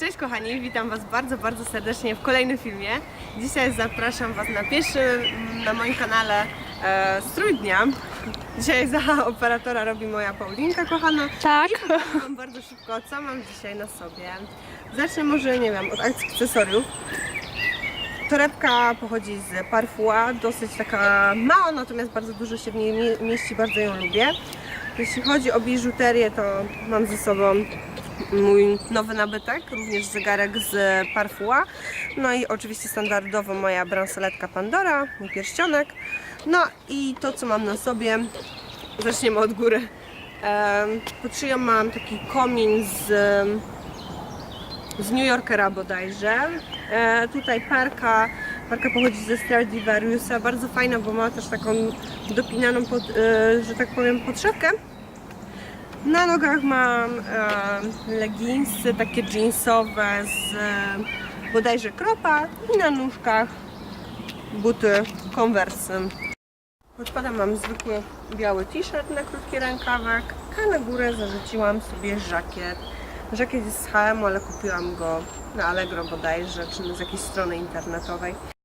Cześć kochani, witam Was bardzo, bardzo serdecznie w kolejnym filmie. Dzisiaj zapraszam Was na pierwszy mm, na moim kanale e, strój dnia. Dzisiaj za operatora robi moja Paulinka kochana. Tak. I Wam bardzo szybko, co mam dzisiaj na sobie. Zacznę może, nie wiem, od akcesoriów. Torebka pochodzi z Parfua, dosyć taka mała, natomiast bardzo dużo się w niej mie- mieści, bardzo ją lubię. Jeśli chodzi o biżuterię, to mam ze sobą mój nowy nabytek, również zegarek z Parfua. No i oczywiście standardowo moja bransoletka Pandora, mój pierścionek. No i to, co mam na sobie, zaczniemy od góry. Pod szyją mam taki komin z z New Yorkera bodajże. E, tutaj parka, parka pochodzi ze Stradivariusa, bardzo fajna, bo ma też taką dopinaną, pod, e, że tak powiem, podszewkę. Na nogach mam e, leginsy takie jeansowe z e, bodajże kropa i na nóżkach buty Converse. Pod mam zwykły biały t-shirt na krótki rękawek, a na górę zarzuciłam sobie żakiet. Żakiet jest z H&M, ale kupiłam go na Allegro bodajże, czy z jakiejś strony internetowej.